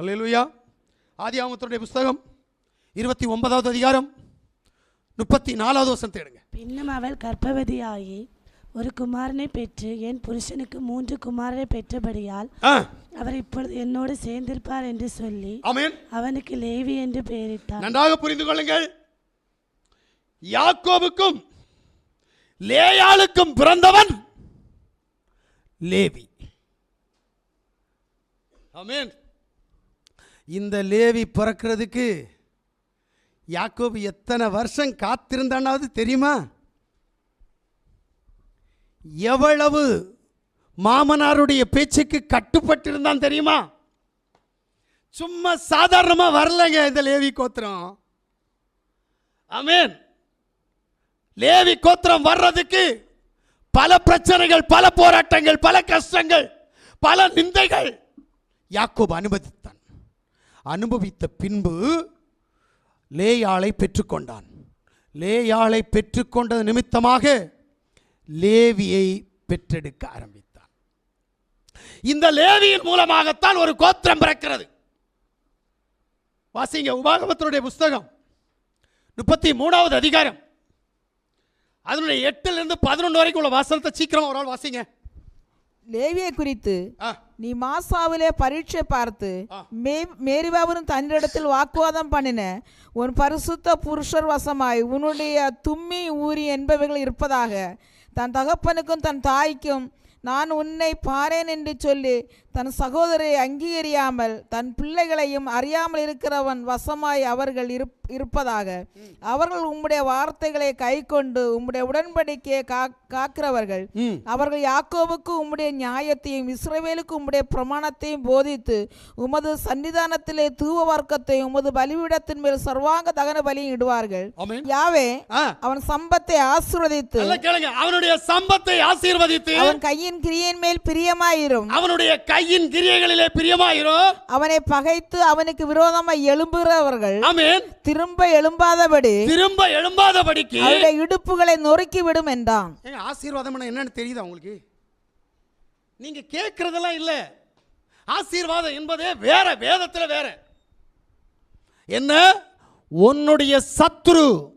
அல்லேலூயா ஆதியாமத்தினுடைய புஸ்தகம் இருபத்தி ஒன்பதாவது அதிகாரம் முப்பத்தி நாலாவது வருஷம் தேடுங்க. பின்னும் அவள் கர்ப்பவதியாகி ஒரு குமாரனை பெற்று என் புருஷனுக்கு மூன்று குமாரரை பெற்றபடியால் அவர் இப்பொழுது என்னோடு சேர்ந்திருப்பார் என்று சொல்லி அவனுக்கு லேவி என்று பெயரிட்டார். நன்றாக புரிந்து கொள்ளுங்கள். யாக்கோபுக்கும் லேயாளுக்கும் பிறந்தவன் லேவி. ஆமென். இந்த லேவி பிறக்கிறதுக்கு யாக்கோபு எத்தனை வருஷம் காத்திருந்தானாவது தெரியுமா? எவ்வளவு மாமனாருடைய பேச்சுக்கு கட்டுப்பட்டிருந்தான் தெரியுமா? சும்மா சாதாரணமா வரலங்க இந்த லேவி கோத்திரம். அமேன் லேவி கோத்திரம் வர்றதுக்கு பல பிரச்சனைகள் பல போராட்டங்கள் பல கஷ்டங்கள் பல நிந்தைகள் யாக்கோபு அனுமதித்தான். அனுபவித்த பின்பு லேயாளை பெற்றுக்கொண்டான். லேயாளை பெற்றுக்கொண்டது நிமித்தமாக லேவியை பெற்றெடுக்க ஆரம்பித்தான். இந்த லேவியின் மூலமாகத்தான் ஒரு கோத்திரம் பிறக்கிறது. வாசிங்க உபாகமத்தினுடைய புஸ்தகம் முப்பத்தி மூணாவது அதிகாரம். அதனுடைய எட்டுல இருந்து பதினொன்று வரைக்கும் உள்ள வாசனத்தை சீக்கிரம் ஒரு ஆள் வாசிங்க. லேவியை குறித்து ஆ, நீ மாசாவிலே பரீட்சை பார்த்து ஆ. மே மேரிபாவரும் தன்னிடத்தில் வாக்குவாதம் பண்ணின. உன் பரிசுத்த புருஷர் வசமாய் உன்னுடைய தும்மி ஊரி என்பவைகள் இருப்பதாக. தன் தகப்பனுக்கும் தன் தாய்க்கும் நான் உன்னை பாரேன் என்று சொல்லி தன் சகோதரரை அங்கீகரியாமல் தன் பிள்ளைகளையும் அறியாமல் இருக்கிறவன் வசமாய் அவர்கள் இருப் இருப்பதாக. அவர்கள் உம்முடைய வார்த்தைகளை கைக்கொண்டு உம்முடைய உடன்படிக்கையை கா காக்கிறவர்கள். அவர்கள் யாக்கோபுக்கு உம்முடைய நியாயத்தையும் இஸ்ரவேலுக்கு உம்முடைய பிரமாணத்தையும் போதித்து உமது சன்னிதானத்திலே தூவ வர்க்கத்தையும் உமது பலிபீடத்தின் மேல் சர்வாங்க தகன பலியும் இடுவார்கள். யாவே அவன் சம்பத்தை ஆசீர்வதித்து அவனுடைய சம்பத்தை ஆசீர்வதித்து அவன் கையின் கிரியின் மேல் பிரியமாயிரும். அவனுடைய கையின் கிரியைகளிலே பிரியமாயிரும். அவனை பகைத்து அவனுக்கு விரோதமாய் எழும்புகிறவர்கள் ஆமென். திரும்ப எழும்பாதபடி திரும்ப எழும்பாதபடிக்கு அவருடைய இடுப்புகளை நொறுக்கி விடும் என்றான். ஏங்க ஆசீர்வாதம் என்னன்னு தெரியுதா உங்களுக்கு? நீங்க கேட்கறதெல்லாம் இல்ல. ஆசீர்வாதம் என்பதே வேற வேதத்துல வேற. என்ன? உன்னுடைய சத்ரு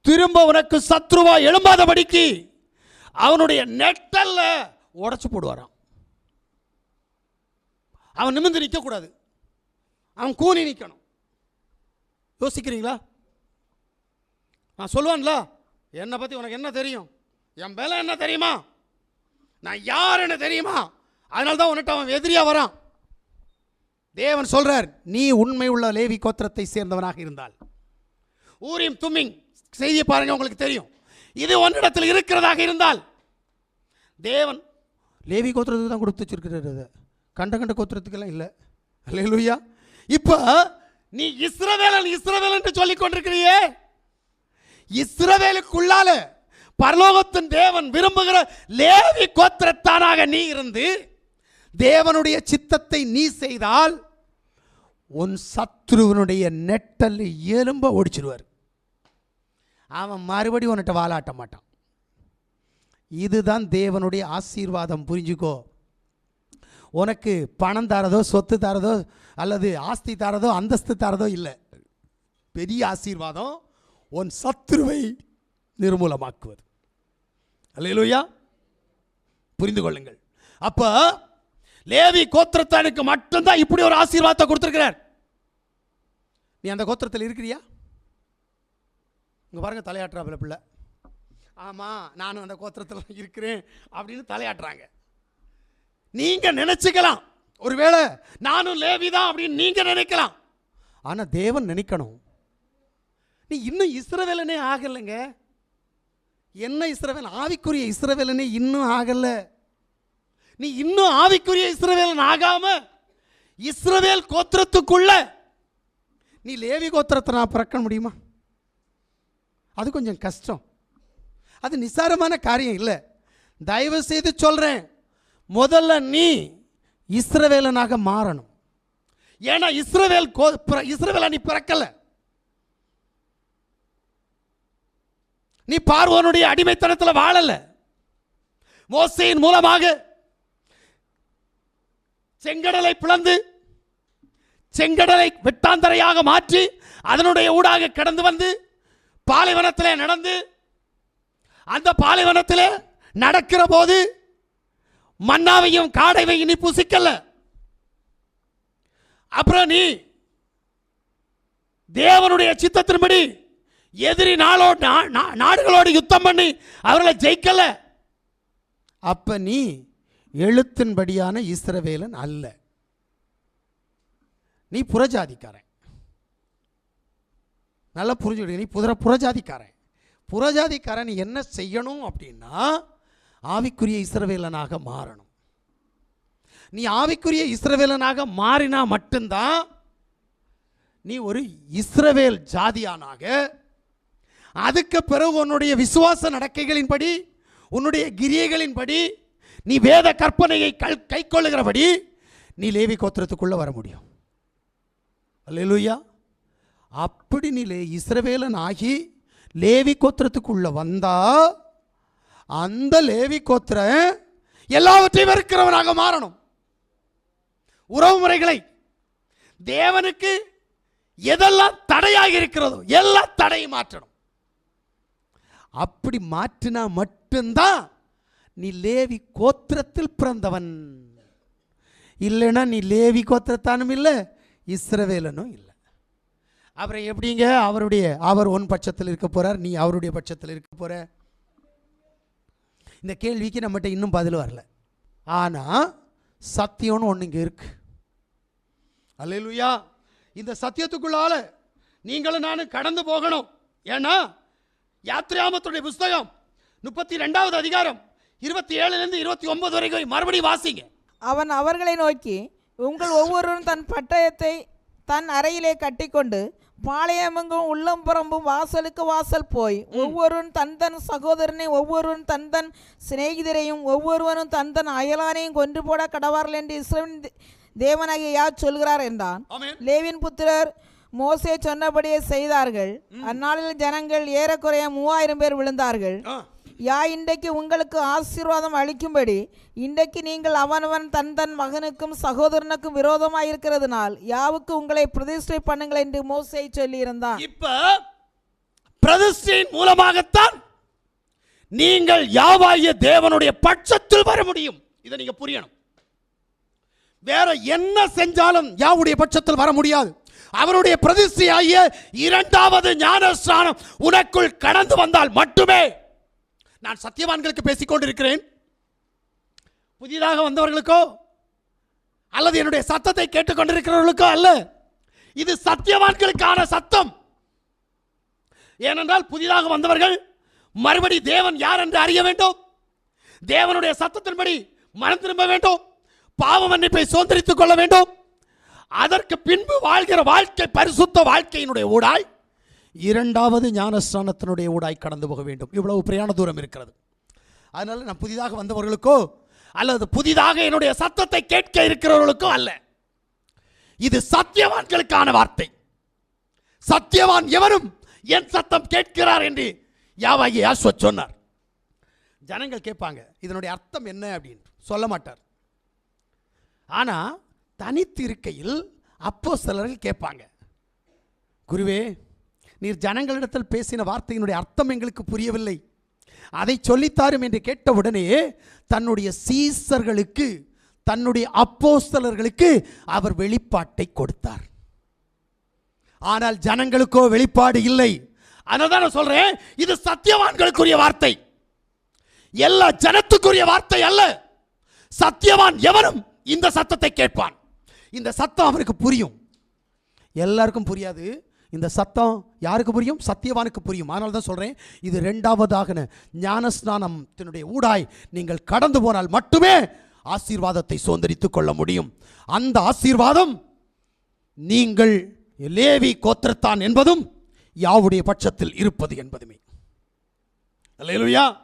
திரும்ப உனக்கு சத்ருவா எழும்பாதபடிக்கு அவனுடைய நெட்டல்ல உடைச்சு போடுவாராம். அவன் நிமிர்ந்து நிற்க கூடாது அவன் கூனி நிற்கணும் யோசிக்கிறீங்களா? நான் சொல்லுவான்ல. என்னை பற்றி உனக்கு என்ன தெரியும்? என் பலம் என்ன தெரியுமா? நான் யாருன்னு தெரியுமா? அதனால தான் உன்னிட்ட அவன் எதிரியாக வரான். தேவன் சொல்கிறார் நீ உண்மை உள்ள லேவி கோத்திரத்தை சேர்ந்தவனாக இருந்தால். ஊரியம் தும்மிங். செய்தியை பாருங்கள் உங்களுக்கு தெரியும். இது ஒன்னிடத்தில் இருக்கிறதாக இருந்தால். தேவன் லேவி கோத்திரத்துக்கு தான் கொடுத்து வச்சிருக்கிறார் கண்ட கண்ட கோத்திரத்துக்கெல்லாம் இல்லை. அல்லேலூயா. இப்போ நீ இஸ்ரவேலன் இஸ்ரவேல் என்று சொல்லிக் கொண்டிருக்கிறியே? இஸ்ரவேலுக்குள்ளால பரலோகத்தின் தேவன் விரும்புகிற லேவி கோத்திரத்தானாக நீ இருந்து தேவனுடைய சித்தத்தை நீ செய்தால் உன் சத்ருவனுடைய நெட்டல் எலும்ப ஒடிச்சிருவார். அவன் மறுபடியும் உன்கிட்ட வாலாட்ட மாட்டான். இதுதான் தேவனுடைய ஆசீர்வாதம் புரிஞ்சுக்கோ. உனக்கு பணம் தரதோ சொத்து தரதோ அல்லது ஆஸ்தி தாரதோ அந்தஸ்து தரதோ இல்லை. பெரிய ஆசீர்வாதம் உன் சத்துருவை நிர்மூலமாக்குவது. அல்லையிலோயா புரிந்து கொள்ளுங்கள். அப்போ லேவி கோத்திரத்தானுக்கு மட்டும்தான் இப்படி ஒரு ஆசீர்வாதத்தை கொடுத்துருக்கிறார். நீ அந்த கோத்திரத்தில் இருக்கிறியா? இங்கே பாருங்க தலையாட்டுறாப்புல பிள்ளை. ஆமாம் நானும் அந்த கோத்திரத்தில் இருக்கிறேன் அப்படின்னு தலையாட்டுறாங்க. நீங்கள் நினச்சிக்கலாம். ஒருவேளை நானும் லேவி தான் அப்படின்னு நீங்கள் நினைக்கலாம். ஆனால் தேவன் நினைக்கணும். நீ இன்னும் இஸ்ரவேலனே ஆகலைங்க. என்ன இஸ்ரவேல்? ஆவிக்குரிய இஸ்ரவேலனே இன்னும் ஆகல. நீ இன்னும் ஆவிக்குரிய இஸ்ரவேலன் ஆகாம இஸ்ரவேல் கோத்திரத்துக்குள்ள நீ லேவி கோத்திரத்தை நான் பிறக்க முடியுமா? அது கொஞ்சம் கஷ்டம். அது நிசாரமான காரியம் இல்லை. தயவு செய்து சொல்கிறேன் முதல்ல நீ இஸ்ரவேலனாக மாறணும். ஏன்னா இஸ்ரவேல் கோ- பிற- நீ பிறக்கல. நீ பார்வனுடைய அடிமைத்தனத்தில் வாழல. மோசையின் மூலமாக செங்கடலை பிளந்து செங்கடலை வெட்டாந்தரையாக மாற்றி அதனுடைய ஊடாக கடந்து வந்து பாலைவனத்தில் நடந்து அந்த பாலைவனத்தில் நடக்கிற போது மன்னாவையும் காடைவையும் நீ புசிக்கல. அப்புறம் நீ தேவனுடைய சித்தத்தின்படி எதிரி நாளோடு நா- நா- நாடுகளோடு யுத்தம் பண்ணி அவர்களை ஜெயிக்கல. அப்ப நீ எழுத்தின்படியான இஸ்ரவேலன் அல்ல. நீ புறஜாதிக்காரன். நல்லா புரிஞ்சுக்கிட்டு நீ புற புறஜாதிக்காரன். புறஜாதிக்காரன் நீ என்ன செய்யணும் அப்படின்னா ஆவிக்குரிய இஸ்ரவேலனாக மாறணும். நீ ஆவிக்குரிய இஸ்ரவேலனாக மாறினா மட்டும்தான் நீ ஒரு இஸ்ரவேல் ஜாதியானாக அதுக்கு பிறகு உன்னுடைய விசுவாச நடக்கைகளின்படி உன்னுடைய கிரியைகளின்படி நீ வேத கற்பனையை கல் கைக்கொள்ளுகிறபடி நீ லேவி கோத்திரத்துக்குள்ளே வர முடியும். அல்லா அப்படி நீ லே இஸ்ரவேலன் ஆகி லேவி கோத்திரத்துக்குள்ளே வந்தால் அந்த லேவி கோத்திர எல்லாவற்றையும் வெறுக்கிறவனாக மாறணும். உறவு முறைகளை தேவனுக்கு எதெல்லாம் தடையாக இருக்கிறதோ எல்லா தடையும் மாற்றணும். அப்படி மாற்றினா மட்டும்தான் நீ லேவி கோத்திரத்தில் பிறந்தவன். இல்லைன்னா நீ லேவி கோத்திரத்தானும் இல்லை இஸ்ரவேலனும் இல்லை. அப்புறம் எப்படிங்க அவருடைய அவர் உன் பட்சத்தில் இருக்க போகிறார் நீ அவருடைய பட்சத்தில் இருக்க போகிற இந்த கேள்விக்கு நம்மகிட்ட இன்னும் பதில் வரல. ஆனால் சத்தியம்னு ஒன்று இங்கே இருக்கு. அல்லேலூயா. இந்த சத்தியத்துக்குள்ளால நீங்களும் நானும் கடந்து போகணும். ஏன்னா யாத்ராமத்துடைய புஸ்தகம் முப்பத்தி ரெண்டாவது அதிகாரம் இருபத்தி ஏழுலேருந்து இருபத்தி ஒன்பது வரைக்கும் மறுபடியும் வாசிங்க. அவன் அவர்களை நோக்கி உங்கள் ஒவ்வொருவரும் தன் பட்டயத்தை தன் அறையிலே கட்டிக்கொண்டு பாளையமெங்கும் உள்ளம் புறம்பும் வாசலுக்கு வாசல் போய் ஒவ்வொருவரும் தன் தன் சகோதரனை ஒவ்வொருவரும் தன் தன் சிநேகிதரையும் ஒவ்வொருவரும் தன் தன் அயலானையும் கொன்று போட கடவார்கள் என்று இஸ்ரவேலின் தே- தேவனாகிய யார் சொல்கிறார் என்றான். லேவின் புத்திரர் மோசே சொன்னபடியே செய்தார்கள். அந்நாளில் ஜனங்கள் ஏறக்குறைய மூவாயிரம் பேர் விழுந்தார்கள். யா இன்றைக்கு உங்களுக்கு ஆசீர்வாதம் அளிக்கும்படி இன்றைக்கு நீங்கள் அவனவன் தன் தன் மகனுக்கும் சகோதரனுக்கும் விரோதமாக இருக்கிறதுனால் யாவுக்கு உங்களை பிரதிஷ்டை பண்ணுங்கள் என்று மோசை சொல்லியிருந்தான். இப்ப பிரதிஷ்டையின் மூலமாகத்தான் நீங்கள் யாவாகிய தேவனுடைய பட்சத்தில் வர முடியும். இதை நீங்க புரியணும். வேற என்ன செஞ்சாலும் யாவுடைய பட்சத்தில் வர முடியாது. அவருடைய பிரதிஷ்டையாகிய இரண்டாவது ஞானஸ்நானம் உனக்குள் கடந்து வந்தால் மட்டுமே நான் சத்தியவான்களுக்கு பேசிக் கொண்டிருக்கிறேன் புதிதாக வந்தவர்களுக்கோ அல்லது என்னுடைய சத்தத்தை கேட்டுக்கொண்டிருக்கிறவர்களுக்கோ அல்ல. இது சத்தியவான்களுக்கான சத்தம். ஏனென்றால் புதிதாக வந்தவர்கள் மறுபடி தேவன் யார் என்று அறிய வேண்டும். தேவனுடைய சத்தத்தின்படி மனம் திரும்ப வேண்டும். பாவ மன்னிப்பை சுதந்திரித்துக் கொள்ள வேண்டும். அதற்கு பின்பு வாழ்கிற வாழ்க்கை பரிசுத்த வாழ்க்கையினுடைய ஊடாய் இரண்டாவது ஞானஸ்தானத்தினுடைய ஊடாய் கடந்து போக வேண்டும். இவ்வளவு பிரயாண தூரம் இருக்கிறது. அதனால நான் புதிதாக வந்தவர்களுக்கோ அல்லது புதிதாக என்னுடைய சத்தத்தை கேட்க இருக்கிறவர்களுக்கோ அல்ல. இது சத்தியவான்களுக்கான வார்த்தை. சத்தியவான் எவரும் என் சத்தம் கேட்கிறார் என்று யாவாகி யாஸ்வ சொன்னார். ஜனங்கள் கேட்பாங்க இதனுடைய அர்த்தம் என்ன அப்படின்னு. சொல்ல மாட்டார். ஆனால் தனித்து இருக்கையில் அப்போ சிலர்கள் கேட்பாங்க. குருவே நீர் ஜனங்களிடத்தில் பேசின வார்த்தையினுடைய அர்த்தம் எங்களுக்கு புரியவில்லை. அதை சொல்லித்தாரும் என்று கேட்டவுடனே தன்னுடைய சீசர்களுக்கு தன்னுடைய அப்போஸ்தலர்களுக்கு அவர் வெளிப்பாட்டை கொடுத்தார். ஆனால் ஜனங்களுக்கோ வெளிப்பாடு இல்லை. அதனால நான் சொல்றேன் இது சத்தியவான்களுக்குரிய வார்த்தை. எல்லா ஜனத்துக்குரிய வார்த்தை அல்ல. சத்தியவான் எவரும் இந்த சத்தத்தை கேட்பான். இந்த சத்தம் அவருக்கு புரியும். எல்லாருக்கும் புரியாது. இந்த சத்தம் யாருக்கு புரியும்? சத்தியவானுக்கு புரியும். அதனால தான் சொல்கிறேன் இது ரெண்டாவதாக ஞானஸ்நானத்தினுடைய ஊடாய். நீங்கள் கடந்து போனால் மட்டுமே ஆசீர்வாதத்தை சுதந்திரித்து கொள்ள முடியும். அந்த ஆசீர்வாதம் நீங்கள் லேவி கோத்திரத்தான் என்பதும் யாவுடைய பட்சத்தில் இருப்பது என்பதுமே. அல்லேலூயா.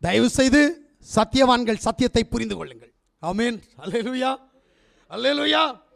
தயவு செய்து சத்தியவான்கள் சத்தியத்தை புரிந்து கொள்ளுங்கள். ஆமென். அல்லேலுயா. அல்லேலுயா.